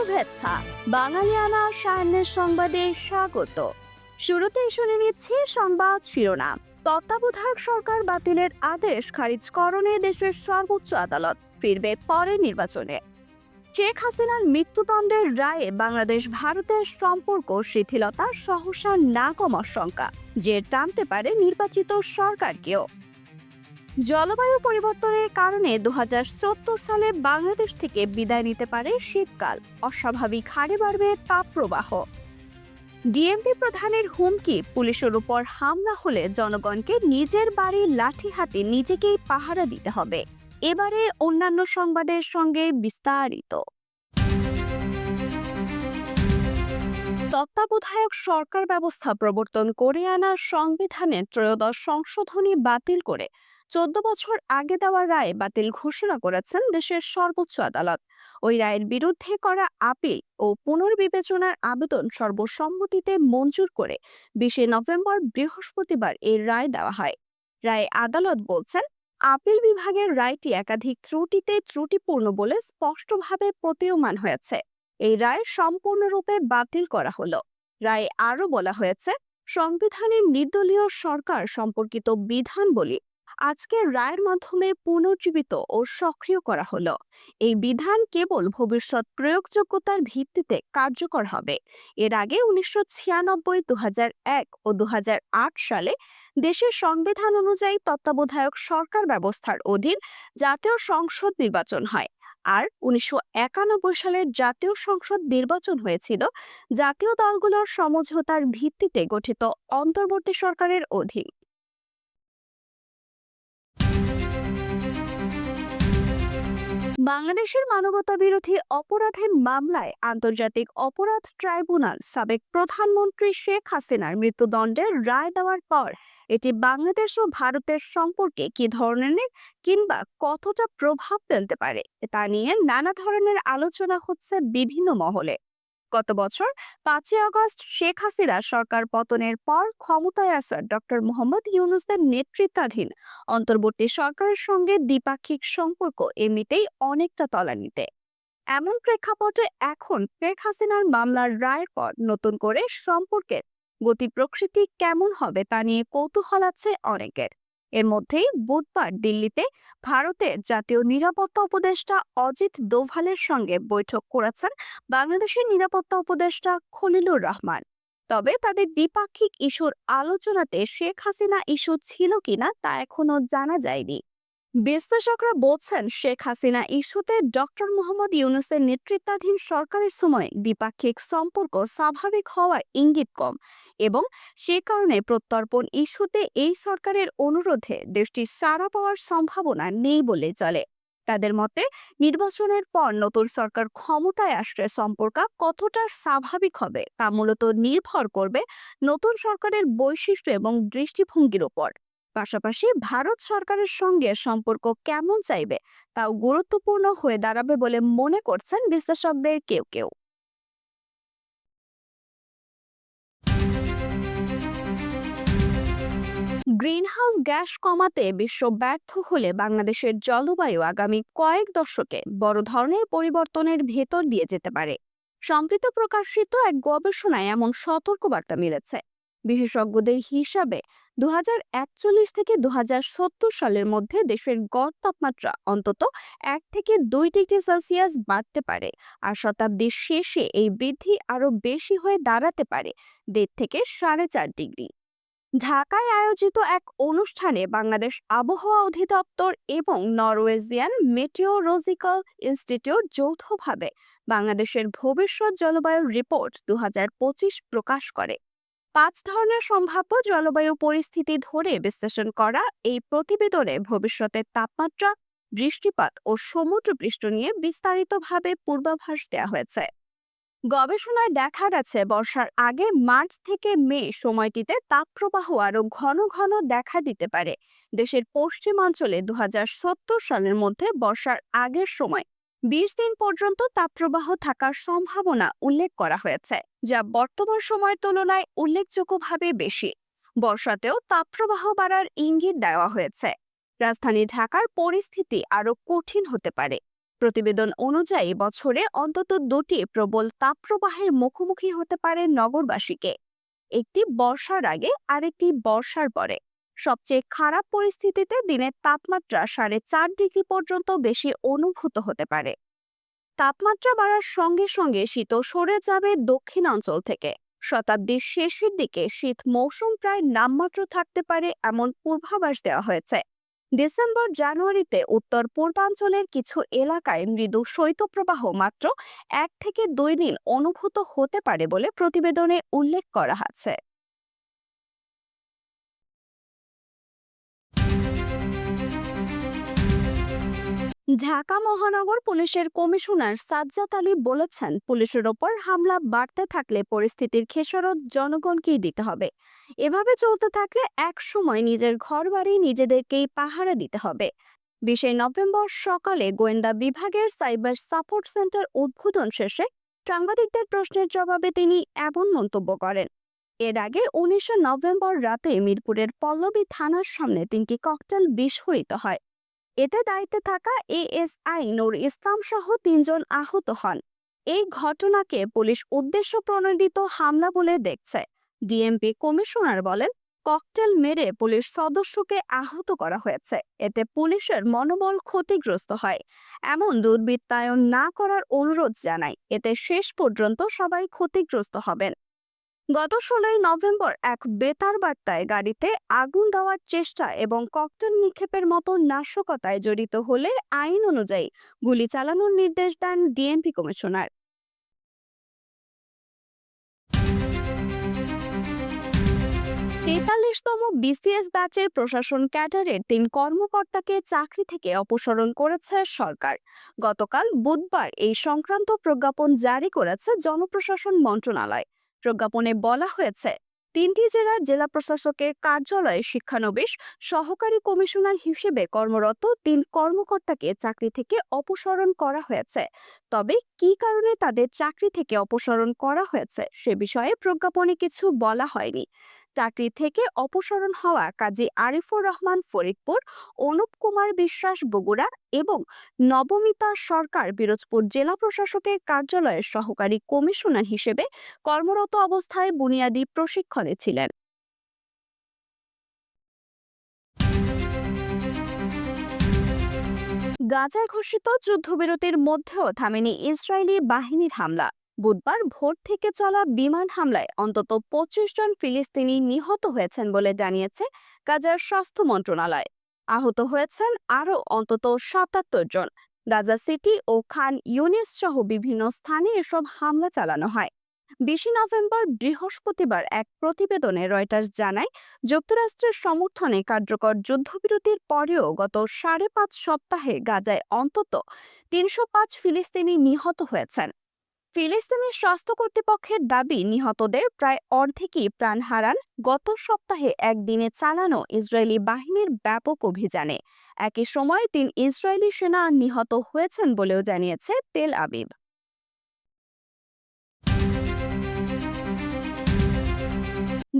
শুভেচ্ছা। বাঙালিয়ানা সায়নের সংবাদে স্বাগত। শুরুতেই শুনে নিচ্ছি সংবাদ শিরোনাম। তত্ত্বাবধায়ক সরকার বাতিলের আদেশ খারিজ করণে দেশের সর্বোচ্চ আদালত ফিরবে পরে নির্বাচনে। শেখ হাসিনার মৃত্যুদণ্ডের রায়ে বাংলাদেশ ভারতের সম্পর্ক, শিথিলতা, সহসা না কমার শঙ্কা যে টানতে পারে নির্বাচিত সরকারকেও। জলবায়ু পরিবর্তনের কারণে দু হাজার সত্তর সালে বাংলাদেশ থেকে বিদায় নিতে পারে শীতকাল। অস্বাভাবিক হারে বাড়বে তাপপ্রবাহ। ডিএমপি প্রধানের হুমকি, পুলিশের উপর হামলা হলে জনগণকে নিজের বাড়ি লাঠি হাতে নিজেকেই পাহারা দিতে হবে। এবারে অন্যান্য সংবাদের সঙ্গে বিস্তারিত। তত্ত্বাবধায়ক সরকার ব্যবস্থা প্রবর্তন করে আনা সংবিধানের ত্রয়োদশ সংশোধনী বাতিল করে চোদ্দ বছর আগে দেওয়া রায় বাতিল ঘোষণা করেছেন দেশের সর্বোচ্চ আদালত। ওই রায়ের বিরুদ্ধে করা আপিল ও পুনর্বিবেচনার আবেদন সর্বসম্মতিতে মঞ্জুর করে বিশে নভেম্বর বৃহস্পতিবার এর রায় দেওয়া হয়। রায় আদালত বলছেন, আপিল বিভাগের রায়টি একাধিক ত্রুটিতে ত্রুটিপূর্ণ বলে স্পষ্টভাবে প্রতীয়মান হয়েছে। এই রায় সম্পূর্ণরূপে বাতিল করা হলো। রায়ে আরও বলা হয়েছে, সংবিধানের নির্দলীয় সরকার সম্পর্কিত বিধান বলি আজকের রায়ের মাধ্যমে পুনর্জীবিত ও সক্রিয় করা হলো। এই বিধান কেবল ভবিষ্যৎ প্রয়োগযোগ্যতার ভিত্তিতে কার্যকর হবে। এর আগে উনিশশো ছিয়ানব্বই ও দুহাজার আট সালে দেশের সংবিধান অনুযায়ী তত্ত্বাবধায়ক সরকার ব্যবস্থার অধীন জাতীয় সংসদ নির্বাচন হয়। আর উনিশশো একানব্বই সালের জাতীয় সংসদ নির্বাচন হয়েছিল। জাতীয় দলগুলোর সমঝোতার ভিত্তিতে গঠিত অন্তর্বর্তী সরকারের অধীন। বাংলাদেশের মানবতাবিরোধী অপরাধের মামলায় আন্তর্জাতিক অপরাধ ট্রাইব্যুনাল সাবেক প্রধানমন্ত্রী শেখ হাসিনার মৃত্যুদণ্ডের রায় দেওয়ার পর এটি বাংলাদেশ ও ভারতের সম্পর্কে কি ধরনের কিংবা কতটা প্রভাব ফেলতে পারে, তা নিয়ে নানা ধরনের আলোচনা হচ্ছে বিভিন্ন মহলে। গত বছর পাঁচই আগস্ট শেখ হাসিনা সরকার পতনের পর ক্ষমতায় আসা ডক্টর মোহাম্মদ ইউনুসের নেতৃত্বাধীন অন্তর্বর্তী সরকারের সঙ্গে দ্বিপাক্ষিক সম্পর্ক এমনিতেই অনেকটা তলানিতে। এমন প্রেক্ষাপটে এখন শেখ হাসিনার মামলার রায়ের পর নতুন করে সম্পর্কের গতি প্রকৃতি কেমন হবে তা নিয়ে কৌতূহল আছে অনেকের। এর মধ্যেই বুধবার দিল্লিতে ভারতের জাতীয় নিরাপত্তা উপদেষ্টা অজিত দোভালের সঙ্গে বৈঠক করেছেন বাংলাদেশের নিরাপত্তা উপদেষ্টা খলিলুর রহমান। তবে তাদের দ্বিপাক্ষিক ইস্যুর আলোচনাতে শেখ হাসিনা ইস্যু ছিল কিনা তা এখনও জানা যায়নি। বিশ্লেষকরা বলছেন, শেখ হাসিনা ইস্যুতে ডক্টর মোহাম্মদ ইউনুসের নেতৃত্বাধীন সরকারের সময় দ্বিপাক্ষিক সম্পর্ক স্বাভাবিক হওয়ার ইঙ্গিত কম এবং সে কারণে প্রত্যর্পণ ইস্যুতে এই সরকারের অনুরোধে দেশটি সাড়া পাওয়ার সম্ভাবনা নেই বলে চলে। তাদের মতে, নির্বাচনের পর নতুন সরকার ক্ষমতায় আসলে সম্পর্ক কতটা স্বাভাবিক হবে তা মূলত নির্ভর করবে নতুন সরকারের বৈশিষ্ট্য এবং দৃষ্টিভঙ্গির উপর। পাশাপাশি ভারত সরকারের সঙ্গে সম্পর্ক কেমন চাইবে, তাও গুরুত্বপূর্ণ হয়ে দাঁড়াবে বলে মনে করছেন বিশ্লেষকদের কেউ কেউ। গ্রিনহাউস গ্যাস কমাতে বিশ্ব ব্যর্থ হলে বাংলাদেশের জলবায়ু আগামী কয়েক দশকে বড় ধরনের পরিবর্তনের ভেতর দিয়ে যেতে পারে। সম্প্রতি প্রকাশিত এক গবেষণায় এমন সতর্কবার্তা মিলেছে। বিশেষজ্ঞদের হিসাবে দু হাজার একচল্লিশ থেকে দু হাজার সত্তর সালের মধ্যে দেশের গড় তাপমাত্রা অন্তত এক থেকে দুই ডিগ্রি সেলসিয়াস বাড়তে পারে। আর শতাব্দীর শেষে এই বৃদ্ধি আরও বেশি হয়ে দাঁড়াতে পারে, দেড় থেকে সাড়ে চার ডিগ্রি। ঢাকায় আয়োজিত এক অনুষ্ঠানে বাংলাদেশ আবহাওয়া অধিদপ্তর এবং নরওয়েজিয়ান মেটিওরোজিক্যাল ইনস্টিটিউট যৌথভাবে বাংলাদেশের ভবিষ্যৎ জলবায়ু রিপোর্ট দু হাজার পঁচিশ প্রকাশ করে। পাঁচ ধরনের সম্ভাব্য জলবায়ু পরিস্থিতি ধরে বিশ্লেষণ করা এই প্রতিবেদনে ভবিষ্যতের তাপমাত্রা, বৃষ্টিপাত ও সমুদ্রপৃষ্ঠ নিয়ে বিস্তারিতভাবে পূর্বাভাস দেওয়া হয়েছে। গবেষণায় দেখা গেছে, বর্ষার আগে মার্চ থেকে মে সময়টিতে তাপপ্রবাহ আরও ঘন ঘন দেখা দিতে পারে। দেশের পশ্চিমাঞ্চলে দু হাজার সত্তর সালের মধ্যে বর্ষার আগের সময় বিশ দিন পর্যন্ত তাপপ্রবাহ থাকার সম্ভাবনা উল্লেখ করা হয়েছে, যা বর্তমান সময়ের তুলনায় উল্লেখযোগ্যভাবে বেশি। বর্ষাতেও তাপপ্রবাহ বাড়ার ইঙ্গিত দেওয়া হয়েছে। রাজধানী ঢাকার পরিস্থিতি আরও কঠিন হতে পারে। প্রতিবেদন অনুযায়ী বছরে অন্তত দুটি প্রবল তাপপ্রবাহের মুখোমুখি হতে পারে নগরবাসীকে। একটি বর্ষার আগে, আরেকটি বর্ষার পরে। সবচেয়ে খারাপ পরিস্থিতিতে দিনের তাপমাত্রা সাড়ে চার ডিগ্রি পর্যন্ত বেশি অনুভূত হতে পারে। তাপমাত্রা বাড়ার সঙ্গে সঙ্গে শীতও সরে যাবে দক্ষিণাঞ্চল থেকে। শতাব্দীর শেষের দিকে শীত মৌসুম প্রায় নামমাত্র থাকতে পারে এমন পূর্বাভাস দেওয়া হয়েছে। ডিসেম্বর, জানুয়ারিতে উত্তর পূর্বাঞ্চলের কিছু এলাকায় মৃদু শৈত্যপ্রবাহ মাত্র এক থেকে দুই দিন অনুভূত হতে পারে বলে প্রতিবেদনে উল্লেখ করা আছে। ঢাকা মহানগর পুলিশের কমিশনার সাজ্জাদ আলী বলেছেন, পুলিশের ওপর হামলা বাড়তে থাকলে পরিস্থিতির খেসারত জনগণকেই দিতে হবে। এভাবে চলতে থাকলে এক সময় নিজের ঘরবাড়ি নিজেদেরকেই পাহারা দিতে হবে। বিশে নভেম্বর সকালে গোয়েন্দা বিভাগের সাইবার সাপোর্ট সেন্টার উদ্বোধন শেষে সাংবাদিকদের প্রশ্নের জবাবে তিনি এমন মন্তব্য করেন, এর আগে উনিশে নভেম্বর রাতে মিরপুরের পল্লবী থানার সামনে তিনটি ককটেল বিস্ফোরিত হয়। এতে দায়িত্বে থাকা এএসআই, নূর ইসলাম সহ তিনজন আহত হন। এই ঘটনাকে পুলিশ উদ্দেশ্য প্রণোদিত হামলা বলে দেখছে। ডিএমপি কমিশনার বলেন, ককটেল মেরে পুলিশ সদস্যকে আহত করা হয়েছে। এতে পুলিশের মনোবল ক্ষতিগ্রস্ত হয়। এমন দুর্বৃত্তায়ন না করার অনুরোধ জানায়। এতে শেষ পর্যন্ত সবাই ক্ষতিগ্রস্ত হবেন। গত ষোলোই নভেম্বর এক বেতার বার্তায় গাড়িতে আগুন দেওয়ার চেষ্টা এবং ককটেল নিক্ষেপের মতো নাশকতায় জড়িত হলে আইন অনুযায়ী গুলি চালানোর নির্দেশ দেন ডিএমপি কমিশনার। তেতাল্লিশতম বিসিএস ব্যাচের প্রশাসন ক্যাডারের তিন কর্মকর্তাকে চাকরি থেকে অপসারণ করেছে সরকার। গতকাল বুধবার এই সংক্রান্ত প্রজ্ঞাপন জারি করেছে জনপ্রশাসন মন্ত্রণালয়। প্রজ্ঞাপনে বলা হয়েছে, তিনটি জেলার জেলা প্রশাসকের কার্যালয়ে শিক্ষানবিশ, সহকারী কমিশনার হিসেবে কর্মরত তিন কর্মকর্তাকে চাকরি থেকে অপসারণ করা হয়েছে। তবে কি কারণে তাদের চাকরি থেকে অপসারণ করা হয়েছে সে বিষয়ে প্রজ্ঞাপনে কিছু বলা হয়নি। চাকরি থেকে অপসারণ হওয়া কাজী আরিফুর রহমান ফরিদপুর, অনুপ কুমার বিশ্বাস বগুড়া এবং নবমিতা সরকার পিরোজপুর জেলা প্রশাসকের কার্যালয়ের সহকারী কমিশনার হিসেবে কর্মরত অবস্থায় বুনিয়াদী প্রশিক্ষণে ছিলেন। গাজার ঘোষিত যুদ্ধবিরতির মধ্যেও থামেনি ইসরায়েলি বাহিনীর হামলা। বুধবার ভোর থেকে চলা বিমান হামলায় অন্তত পঁচিশ জন ফিলিস্তিনি নিহত হয়েছেন বলে জানিয়েছে গাজার স্বাস্থ্য মন্ত্রণালয়। আহত হয়েছেন আরও অন্তত সাতাত্তর জন। গাজা সিটি ও খান ইউনিস সহ বিভিন্ন স্থানে এসব হামলা চালানো হয়। বিশে নভেম্বর বৃহস্পতিবার এক প্রতিবেদনে রয়টার্স জানায়, যুক্তরাষ্ট্রের সমর্থনে কার্যকর যুদ্ধবিরতির পরেও গত সাড়ে পাঁচ সপ্তাহে গাজায় অন্তত তিনশো পাঁচ ফিলিস্তিনি নিহত হয়েছেন। ফিলিস্তিনি স্বাস্থ্য কর্তৃপক্ষের দাবি, নিহতদের প্রায় অর্ধেকই প্রাণ হারান। গত সপ্তাহে একদিনে চালানো ইসরায়েলি বাহিনীর ব্যাপক অভিযানে। একই সময় তিন ইসরায়েলি সেনা নিহত হয়েছেন বলেও জানিয়েছে তেল আবিব।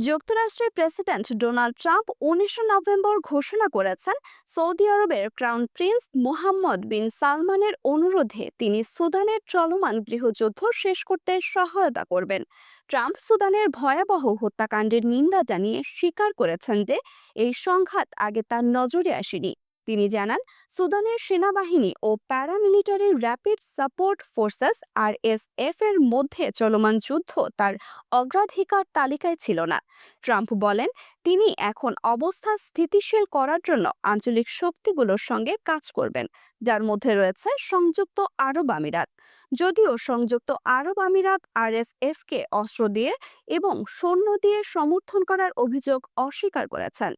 যুক্তরাষ্ট্রের প্রেসিডেন্ট ডোনাল্ড ট্রাম্প উনিশে নভেম্বর ঘোষণা করেছেন, সৌদি আরবের ক্রাউন প্রিন্স মোহাম্মদ বিন সালমানের অনুরোধে তিনি সুদানের চলমান গৃহযুদ্ধ শেষ করতে সহায়তা করবেন। ট্রাম্প সুদানের ভয়াবহ হত্যাকাণ্ডের নিন্দা জানিয়ে স্বীকার করেছেন যে, এই সংঘাত আগে তার নজরে আসেনি। তিনি জানান, সুদানের সেনাবাহিনী ও paramilitary rapid support forces R S এর মধ্যে চলমান যুদ্ধ তার অগ্রাধিকার তালিকায় ছিল না। ট্রাম্প বলেন, তিনি এখন অবস্থা স্থিতিশীল করার জন্য আঞ্চলিক শক্তিগুলোর সঙ্গে কাজ করবেন, যার মধ্যে রয়েছে সংযুক্ত আরব আমিরাত। যদিও সংযুক্ত আরব আমিরাত আরএসএফকে অস্ত্র দিয়ে এবং সৈন্য দিয়ে সমর্থন করার অভিযোগ অস্বীকার করেছেন।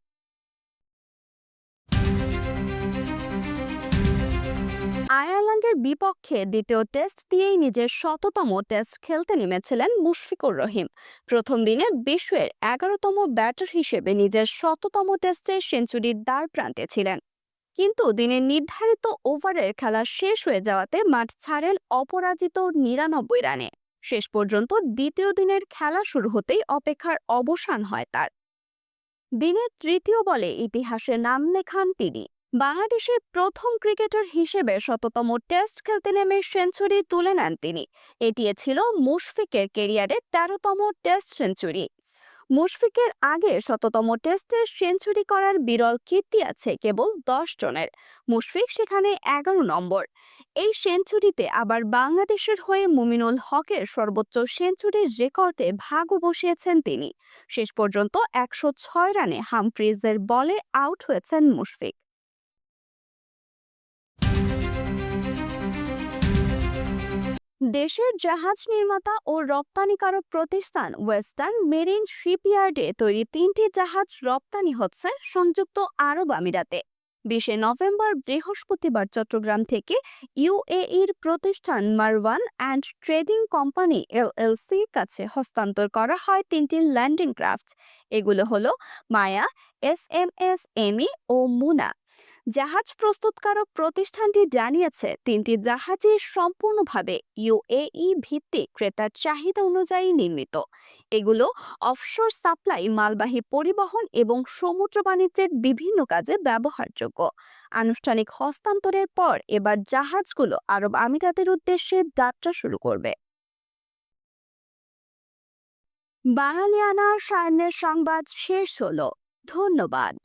আয়ারল্যান্ডের বিপক্ষে দ্বিতীয় টেস্ট দিয়েই নিজের শততম টেস্ট খেলতে নেমেছিলেন মুশফিকুর রহিম। প্রথম দিনে বিশ্বের এগারোতম ব্যাটার হিসেবে নিজের শততম টেস্টে সেঞ্চুরির দ্বার প্রান্তে ছিলেন। কিন্তু দিনের নির্ধারিত ওভারের খেলা শেষ হয়ে যাওয়াতে মাঠ ছাড়েন অপরাজিত নিরানব্বই রানে। শেষ পর্যন্ত দ্বিতীয় দিনের খেলা শুরু হতেই অপেক্ষার অবসান হয় তার। দিনের তৃতীয় বলে ইতিহাসে নাম লেখান তিনি। বাংলাদেশের প্রথম ক্রিকেটার হিসেবে শততম টেস্ট খেলতে নেমে সেঞ্চুরি তুলে নেন তিনি। এটি ছিল মুশফিকের কেরিয়ারের তেরোতম টেস্ট সেঞ্চুরি। মুশফিকের আগে শততম টেস্টে সেঞ্চুরি করার বিরল কীর্তি আছে কেবল দশ জনের। মুশফিক সেখানে এগারো নম্বর। এই সেঞ্চুরিতে আবার বাংলাদেশের হয়ে মুমিনুল হকের সর্বোচ্চ সেঞ্চুরির রেকর্ডে ভাগও বসিয়েছেন তিনি। শেষ পর্যন্ত একশো ছয় রানে হামফ্রিজের বলে আউট হয়েছেন মুশফিক। দেশের জাহাজ নির্মাতা ও রপ্তানিকারক প্রতিষ্ঠান ওয়েস্টার্ন মেরিন শিপইয়ার্ডে তৈরি তিনটি জাহাজ রপ্তানি হচ্ছে সংযুক্ত আরব আমিরাতে। বিশে নভেম্বর বৃহস্পতিবার চট্টগ্রাম থেকে ইউএইর প্রতিষ্ঠান মারওয়ান অ্যান্ড ট্রেডিং কোম্পানি এলএলসির কাছে হস্তান্তর করা হয় তিনটি ল্যান্ডিং ক্রাফট। এগুলো হলো Maya, S M S, Amy ও মুনা। জাহাজ প্রস্তুতকারক প্রতিষ্ঠানটি জানিয়েছে, তিনটি জাহাজই সম্পূর্ণভাবে ইউএই ভিত্তিক ক্রেতার চাহিদা অনুযায়ী নির্মিত। এগুলো অফশোর সাপ্লাই, মালবাহী পরিবহন এবং সমুদ্র বাণিজ্যের বিভিন্ন কাজে ব্যবহারযোগ্য। আনুষ্ঠানিক হস্তান্তরের পর এবার জাহাজগুলো আরব আমিরাতের উদ্দেশ্যে যাত্রা শুরু করবে। বাঙালিয়ানা সায়নের সংবাদ শেষ হলো। ধন্যবাদ।